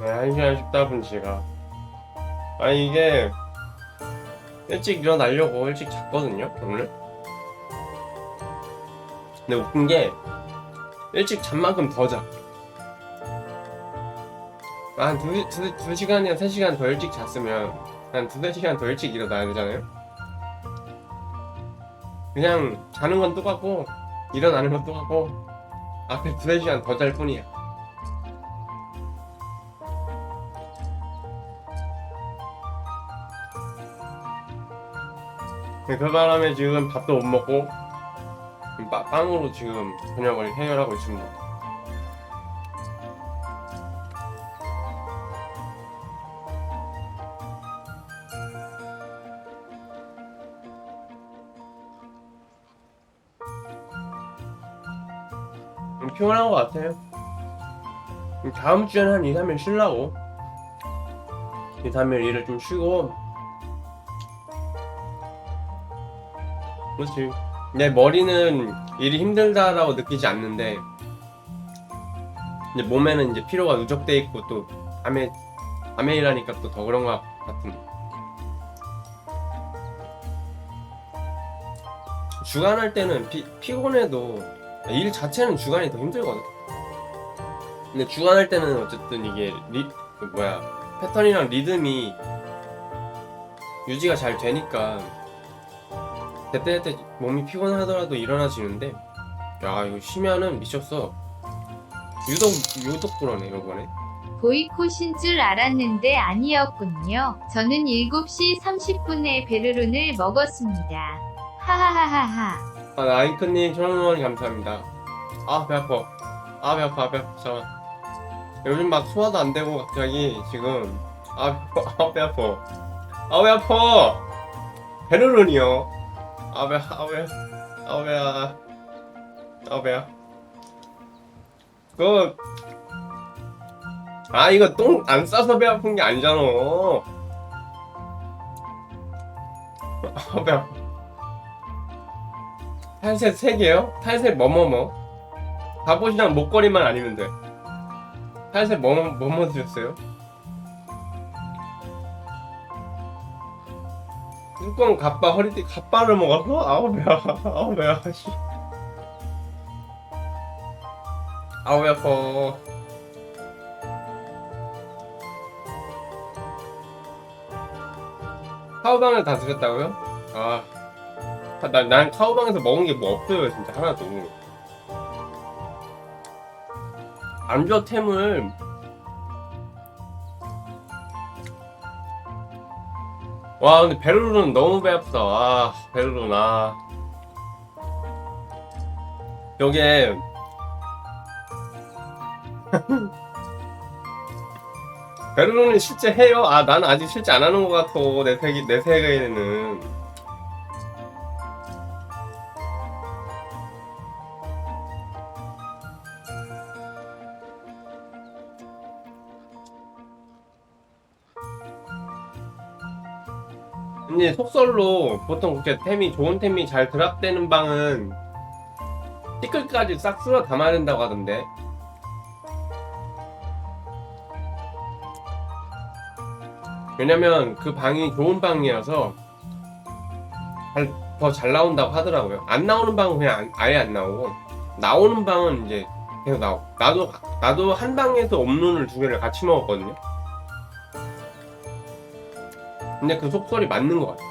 네, 1시간 14분 지각. 아니, 이게, 일찍 일어나려고 일찍 잤거든요, 오늘. 근데 웃긴 게, 일찍 잔 만큼 더 자. 한 두, 두, 두 시간이나 세 시간 더 일찍 잤으면, 한 두세 시간 더 일찍 일어나야 되잖아요? 그냥, 자는 건 똑같고, 일어나는 건 똑같고, 앞에 두세 시간 더 잘 뿐이야. 그 바람에 지금 밥도 못 먹고 빵- 빵으로 지금 저녁을 해결하고 있습니다. 좀 피곤한 것 같아요. 다음 주에는 한 2, 3일 쉬려고. 2, 3일 일을 좀 쉬고 그렇지. 내 머리는 일이 힘들다라고 느끼지 않는데 이제 몸에는 이제 피로가 누적돼 있고 또 밤에 밤에 일하니까 또 더 그런 것 같은. 주간 할 때는 피, 피곤해도 일 자체는 주간이 더 힘들거든. 근데 주간 할 때는 어쨌든 이게 리그 뭐야 패턴이랑 리듬이 유지가 잘 되니까 그때그때 몸이 피곤하더라도 일어나지는데 야 이거 쉬면은 미쳤어. 유독 유독 그러네 이번에. 보이콧인 줄 알았는데 아니었군요. 저는 7시 30분에 베르룬을 먹었습니다. 하하하하하. 아 나이크님 천원원 감사합니다. 아 배 아파. 아 배 아파 배 아파. 잠깐 요즘 막 소화도 안 되고 갑자기 지금. 아 배 아파. 아배 아파. 베르룬이요 아배 아배 아배야 아배야 그아 이거 똥 안 싸서 배 아픈 게 아니잖아. 아파 탈색 3개요? 탈색 뭐뭐뭐? 갑옷이랑 목걸이만 아니면 돼. 탈색 뭐뭐 뭐 뭐 드렸어요? 뚜껑 갑바 허리띠 갑바를 먹어서? 아우 배야 아우 배야 씨. 아우 배 아파 카우방을 다 드셨다고요? 아. 난, 난 카우방에서 먹은 게 뭐 없어요 진짜 하나도. 안주템을 와 근데 베르룬은 너무 배 아프다. 아 베르룬 아. 여기에 베르룬이 실제 해요? 아 나는 아직 실제 안 하는 것 같아 내 세계 내 세계에는 근데 속설로 보통 그렇게 템이 좋은 템이 잘 드랍되는 방은 티끌까지 싹 쓸어 담아야 된다고 하던데. 왜냐면 그 방이 좋은 방이라서 더 잘 나온다고 하더라고요. 안 나오는 방은 그냥 안- 아예 안 나오고 나오는 방은 이제 계속 나오고. 나도 나도 한 방에서 옴룬을 두 개를 같이 먹었거든요 근데 그 속설이 맞는 것 같아.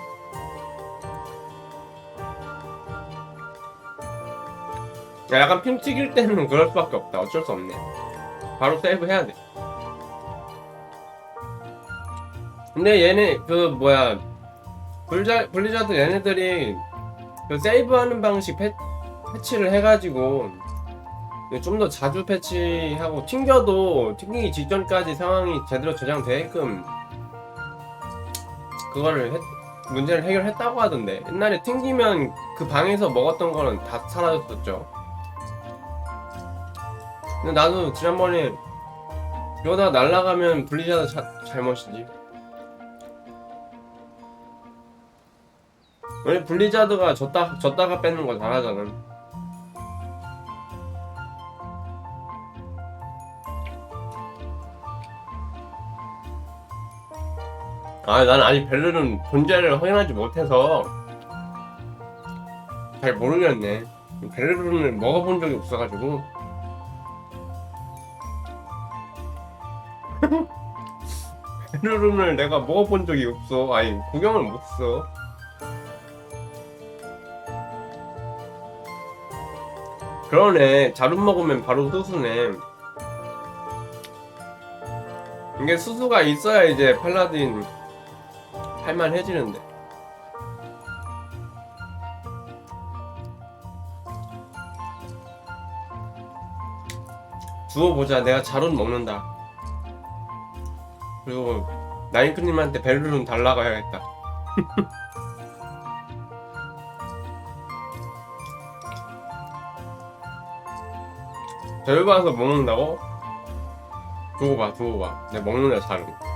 야, 약간 핑 튀길 때는 그럴 수밖에 없다. 어쩔 수 없네. 바로 세이브 해야 돼. 근데 얘네 그 뭐야 블자, 블리자드 얘네들이 그 세이브하는 방식 패, 패치를 해가지고 좀 더 자주 패치하고 튕겨도 튕기기 직전까지 상황이 제대로 저장되게끔 그거를 했- 문제를 해결했다고 하던데. 옛날에 튕기면 그 방에서 먹었던 거는 다 사라졌었죠. 근데 나도 지난번에 이러다 날라가면 블리자드 자- 잘못이지. 왜 블리자드가 졌다, 졌다가 뺏는 거 잘하잖아 아, 난 아직 벨르는 존재를 확인하지 못해서 잘 모르겠네. 벨르를 먹어본 적이 없어가지고. 벨르를 내가 먹어본 적이 없어. 아니, 구경을 못 써. 그러네. 자루 먹으면 바로 수수네. 이게 수수가 있어야 이제 팔라딘 할만해지는데. 두어 보자. 내가 자룬 먹는다. 그리고 나인크님한테 벨루룬 달라고 해야겠다. 벨루 와서 먹는다고? 두고 봐, 두고 봐. 내가 먹는다 자룬.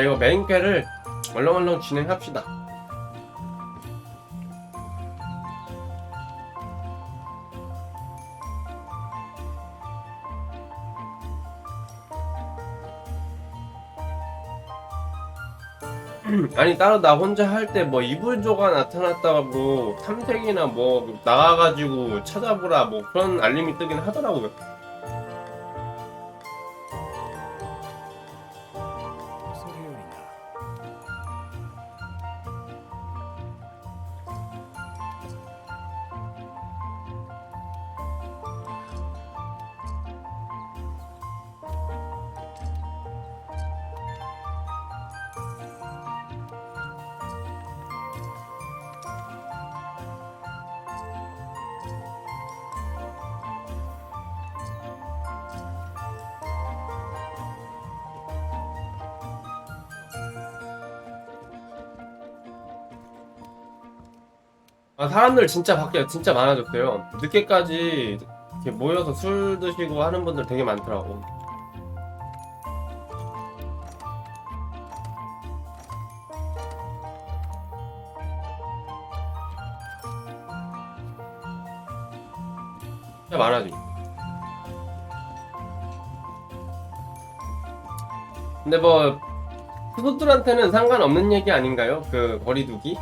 자, 이거 메인캐를 얼렁얼렁 진행합시다. 아니 따로 나 혼자 할 때 뭐 이불조가 나타났다고 탐색이나 뭐 나가가지고 찾아보라 뭐 그런 알림이 뜨긴 하더라고요. 사람들 진짜 밖에 진짜 많아졌어요. 늦게까지 이렇게 모여서 술 드시고 하는 분들 되게 많더라고. 진짜 많아지. 근데 뭐 투수들한테는 상관없는 얘기 아닌가요? 그 거리두기?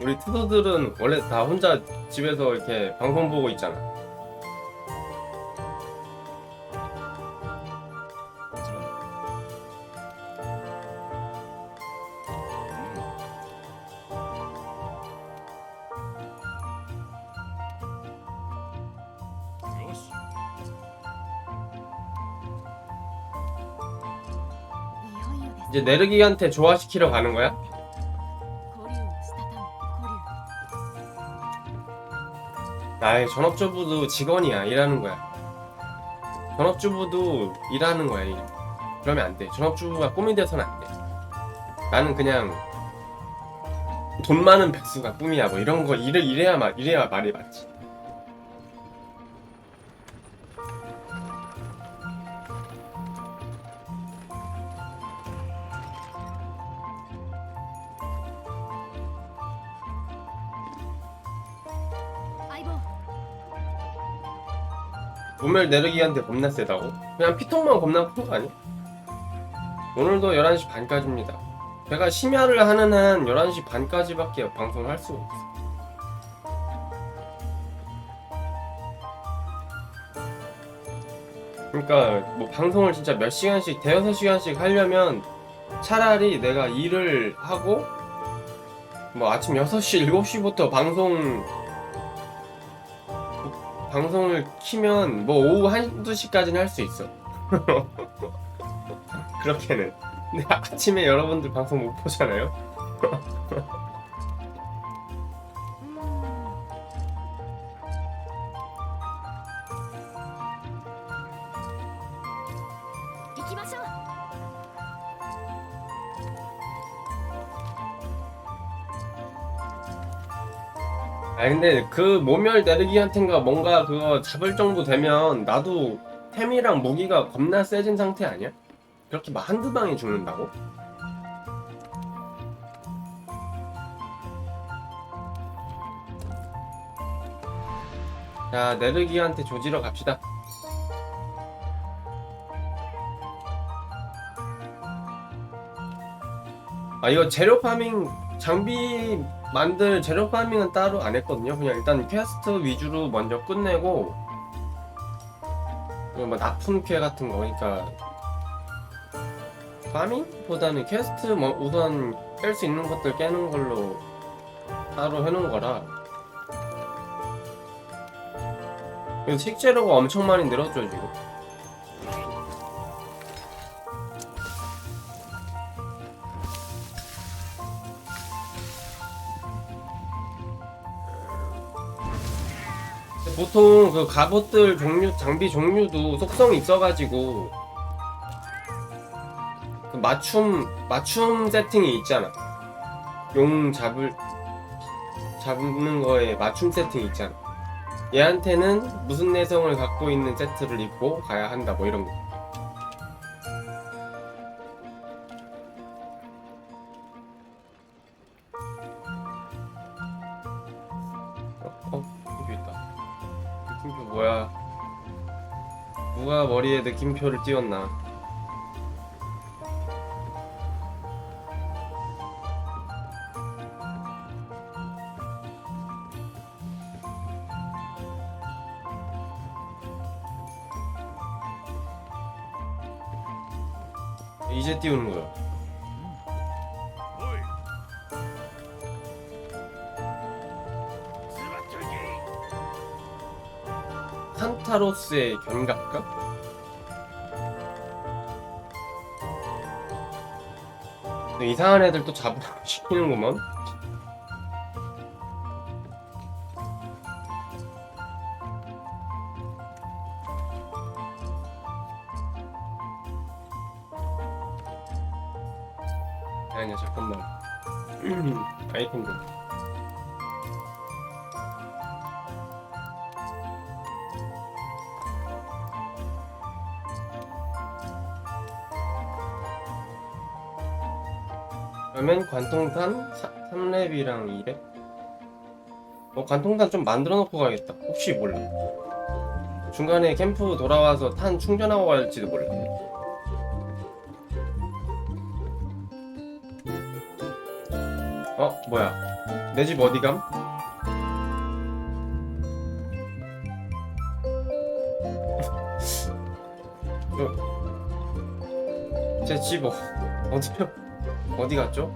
우리 투수들은 원래 다 혼자 집에서 이렇게 방송 보고 있잖아. 이제 네르기한테 조화시키러 가는 거야? 나의 전업주부도 직원이야 일하는 거야. 전업주부도 일하는 거야 일. 그러면 안돼. 전업주부가 꿈이 돼서는 안돼. 나는 그냥 돈 많은 백수가 꿈이야 뭐 이런 거 일을 이래야 말 이래야 말이 맞지 몸을 내르기한테 겁나 세다고? 그냥 피통만 겁나 큰 거 아니야? 오늘도 11시 반까지입니다 제가 심야를 하는 한 11시 반까지밖에 방송을 할 수가 없어 그러니까 뭐 방송을 진짜 몇 시간씩 대여섯 시간씩 하려면 차라리 내가 일을 하고 뭐 아침 6시 7시부터 방송 방송을 키면 뭐 오후 1, 2시까지는 할 수 있어. 그렇게는. 근데 아침에 여러분들 방송 못 보잖아요 아 근데 그 모멸 내르기한텐가 뭔가 그거 잡을 정도 되면 나도 템이랑 무기가 겁나 세진 상태 아니야? 그렇게 막 한두 방에 죽는다고? 자 내르기한테 조지러 갑시다 아 이거 재료 파밍 장비 만들 재료 파밍은 따로 안 했거든요. 그냥 일단 퀘스트 위주로 먼저 끝내고 뭐 납품캐 같은 거니까 파밍보다는 퀘스트 뭐 우선 깰 수 있는 것들 깨는 걸로 따로 해놓은 거라 그리고 식재료가 엄청 많이 늘었죠 지금. 보통 그 갑옷들 종류 장비 종류도 속성이 있어가지고 그 맞춤 맞춤 세팅이 있잖아. 용 잡을 잡는 거에 맞춤 세팅 있잖아. 얘한테는 무슨 내성을 갖고 있는 세트를 입고 가야 한다 뭐 이런 거. 머리에 느낌표를 띄웠나? 이제 띄우는 거야. 산타로스의 견갑각? 이상한 애들 또 잡으라고 시키는구먼. 어, 관통탄 좀 만들어 놓고 가야겠다. 혹시 몰라. 중간에 캠프 돌아와서 탄 충전하고 갈지도 몰라. 어, 뭐야. 내 집 어디 감? 제집 어, 어디요? 어디 갔죠?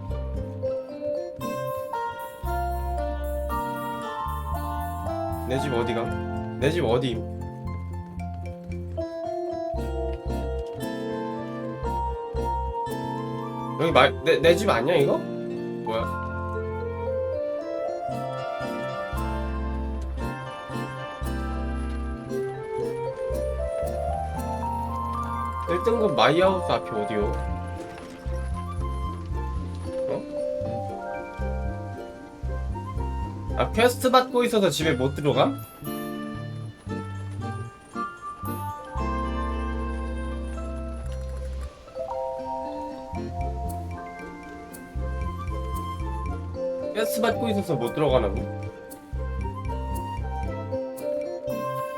내 집 어디가? 내 집 어디? 여기 말, 내, 내 집 아니야 이거? 뭐야? 일등급 마이하우스 앞이 어디요? 아 퀘스트 받고 있어서 집에 못 들어감? 퀘스트 받고 있어서 못 들어가나 보.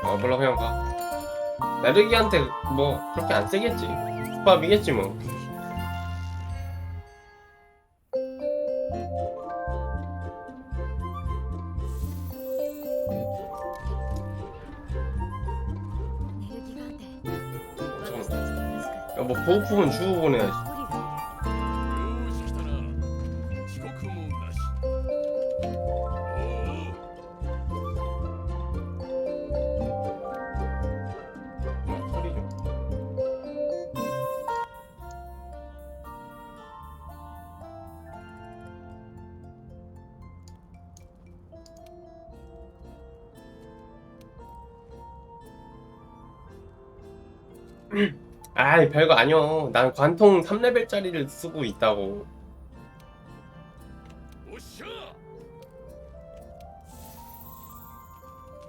아 몰라 그냥 가. 나르기한테 뭐 그렇게 안 세겠지. 국밥이겠지 뭐. 뭐 보호품은 주고 아이 별거 아니요. 난 관통 3레벨짜리를 쓰고 있다고.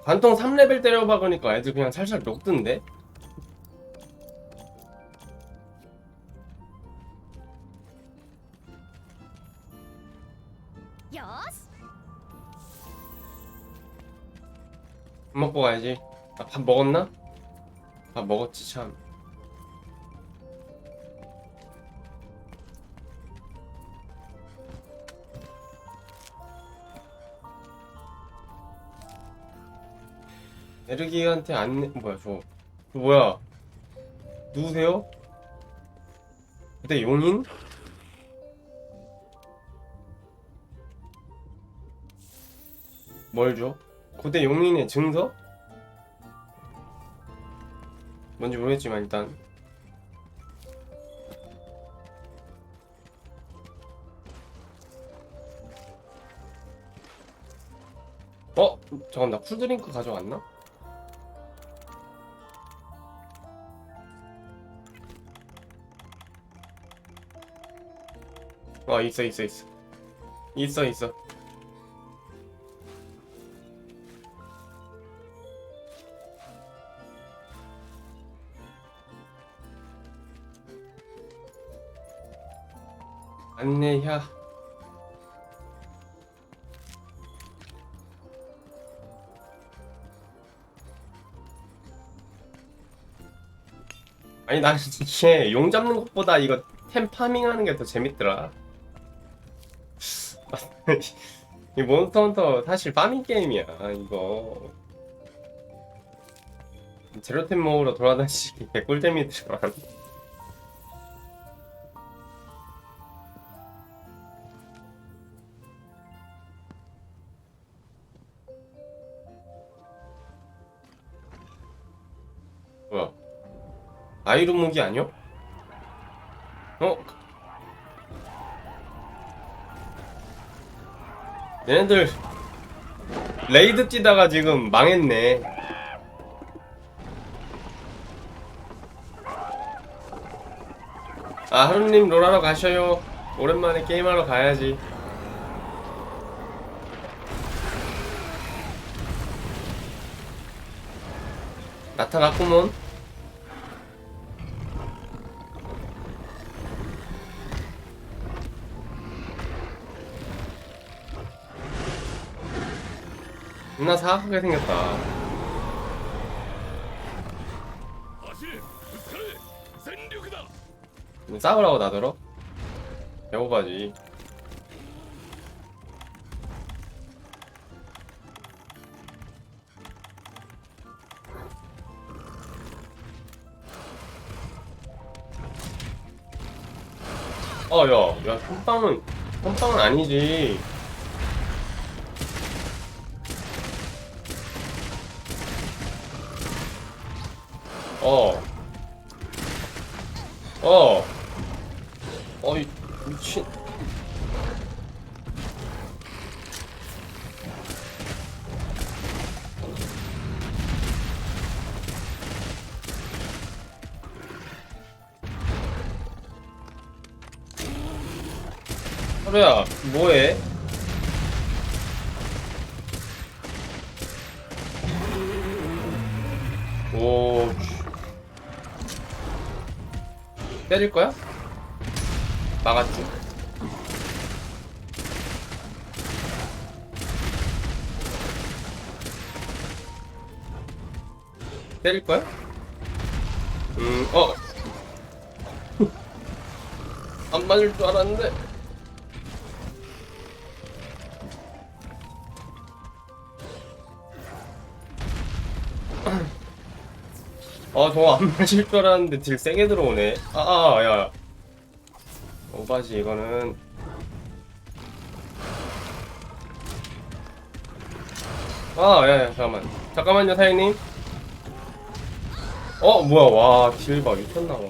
관통 3레벨 때려박으니까 그러니까 애들 그냥 살살 녹던데? 밥 먹고 가야지. 아, 밥 먹었나? 밥 먹었지 참. 에르기한테 안 뭐야 저, 저 뭐야 누구세요? 그때 용인? 뭘 줘? 고대 용인의 증서? 뭔지 모르겠지만 일단 어? 잠깐 나 쿨드링크 가져왔나? 어 있어 있어 있어. 있어 있어. 안내야 아니 나는 이게 용 잡는 것보다 이거 템 파밍하는 게 더 재밌더라 이 몬스터 헌터 사실 파밍 게임이야 이거 제로템 모으러 돌아다니기 개꿀잼이더만 뭐야 아이론 무기 아니야? 어? 얘네들 레이드 뛰다가 지금 망했네. 아 하루님 롤하러 가셔요. 오랜만에 게임하러 가야지. 나타났구먼 존나 사악하게 생겼다. 싸우라고 나더러? 배고파지. 어야 야 홈빵은 홈빵은 아니지. 어. 어. 어이, 미친. 하루야, 뭐해? 오, 때릴 거야? 막았지. 때릴 거야? 음, 어. 안 맞을 줄 알았는데. 아, 저거 안 맞을 줄 알았는데 딜 세게 들어오네. 아, 아, 야. 오바지, 이거는. 아, 야, 야, 잠깐만. 잠깐만요, 사장님. 어, 뭐야, 와, 딜 봐, 미쳤나봐.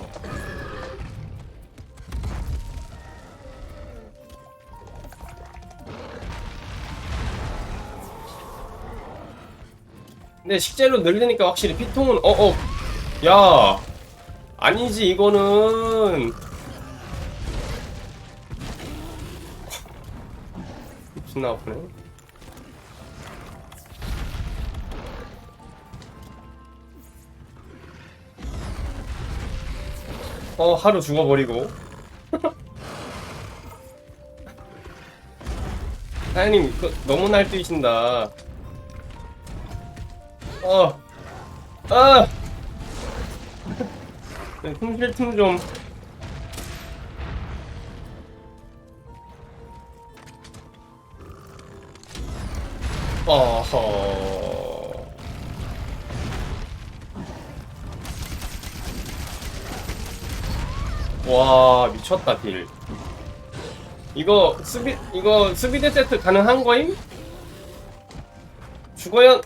근데 식재료 늘리니까 확실히 피통은, 어, 어, 야 아니지 이거는. 존나 아프네. 어 하루 죽어버리고. 사장님 그, 너무 날뛰신다. 어. 아! 숨쉴 틈 좀. 어허. 와 미쳤다 딜. 이거 수비 이거 수비대 세트 가능한 거임? 죽어야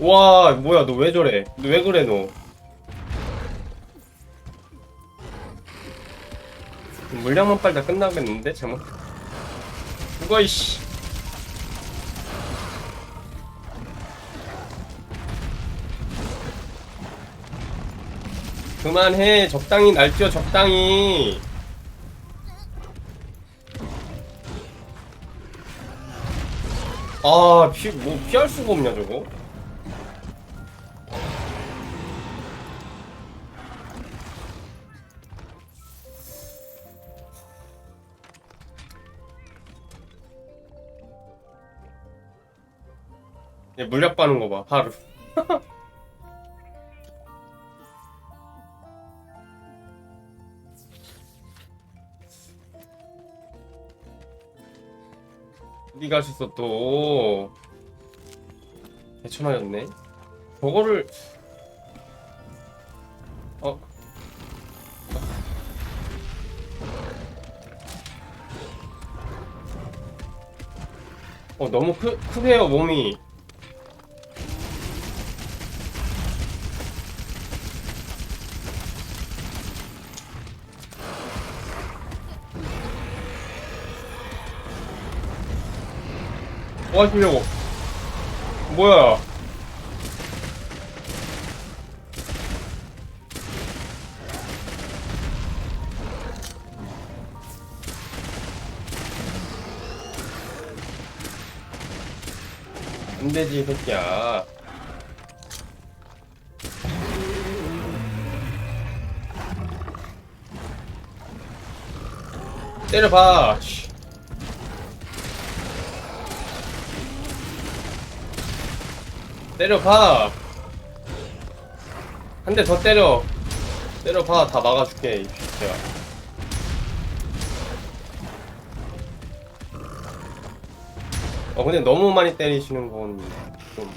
와 뭐야 너 왜 저래? 너 왜 그래 너? 물량만 빨다 끝나겠는데 잠깐 죽어 이씨. 그만해 적당히 날뛰어 적당히. 아, 피, 뭐, 피할 수가 없냐, 저거? 얘 물약 빠는 거 봐, 하루. 어디 가셨어 또 개천하였네 저거를 어 어, 너무 크, 크세요, 몸이. 뭐 하시려고? 뭐야? 안 되지, 이 새끼야. 때려봐. 씨. 때려봐. 한 대 더 때려. 때려봐. 다 막아줄게, 이 새끼야. 어, 근데 너무 많이 때리시는 건 좀.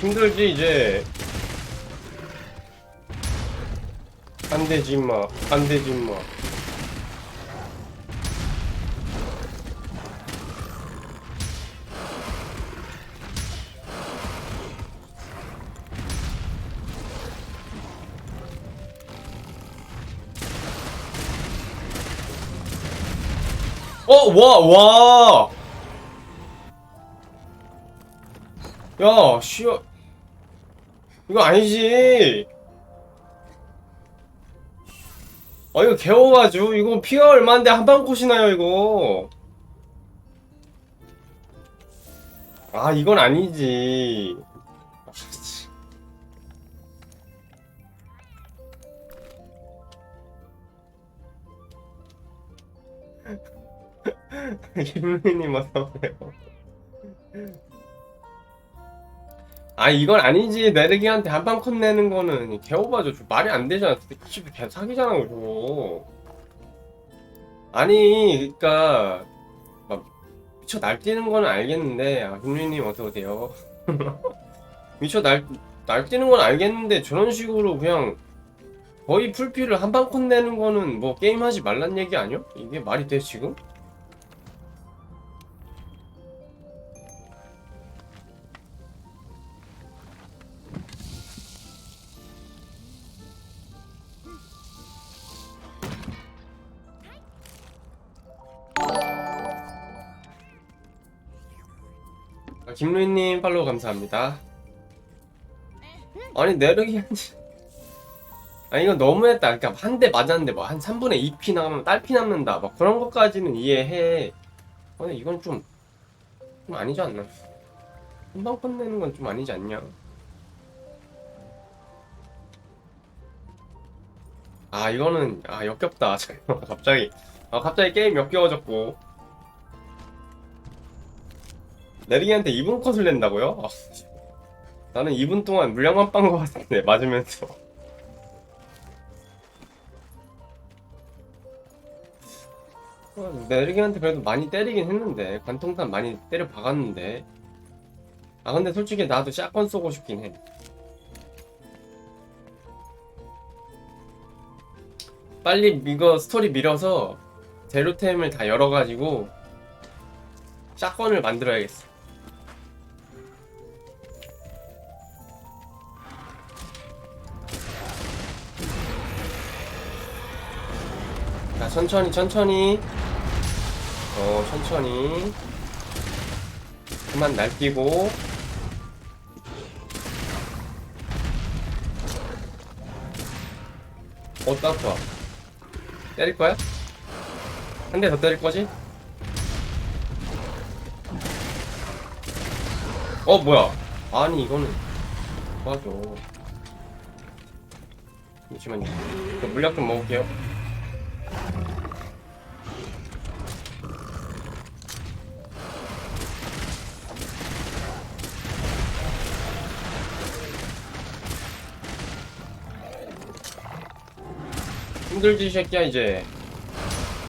힘들지, 이제. 안 되지, 임마. 안 되지, 임마. 어, 와, 와! 야, 씨야. 이거 아니지. 아, 이거 개워가지고. 이거 피가 얼마인데 한방 컷이나요, 이거. 아, 이건 아니지. 아, 씨. 김루님 어서오세요. 아 이건 아니지. 내르기한테 한방 컷 내는 거는 개오바죠. 저 말이 안 되잖아. 진짜 개 사기잖아 저거. 아니 그니까 막 미쳐 날뛰는 거는 알겠는데 아 김루님 어서오세요? 미쳐 날 날뛰는 건 알겠는데 저런 식으로 그냥 거의 풀피를 한방 컷 내는 거는 뭐 게임하지 말란 얘기 아니야? 이게 말이 돼 지금? 김루인님 팔로우 감사합니다. 아니 내르기 한 아니 이건 너무했다. 그러니까 한 대 맞았는데 뭐 한 3분의 2피 나가면 딸피 남는다. 막 그런 것까지는 이해해. 근데 이건 좀, 좀 아니지 않나? 금방 끝내는 건 좀 아니지 않냐? 아 이거는 아 역겹다. 갑자기 아 갑자기 게임 역겨워졌고 내리기한테 2분 컷을 낸다고요? 아, 나는 2분 동안 물량만 빤 것 같은데 맞으면서. 어, 내리기한테 그래도 많이 때리긴 했는데 관통탄 많이 때려 박았는데. 아 근데 솔직히 나도 샷건 쏘고 싶긴 해. 빨리 이거 스토리 밀어서 제로템을 다 열어가지고 샷건을 만들어야겠어 자 천천히 천천히. 어 천천히. 그만 날뛰고. 어딱 좋아 때릴 거야? 한 대 더 때릴 거지? 어 뭐야? 아니 이거는 맞아 잠시만요. 저 물약 좀 먹을게요 힘들지 이 새끼야 이제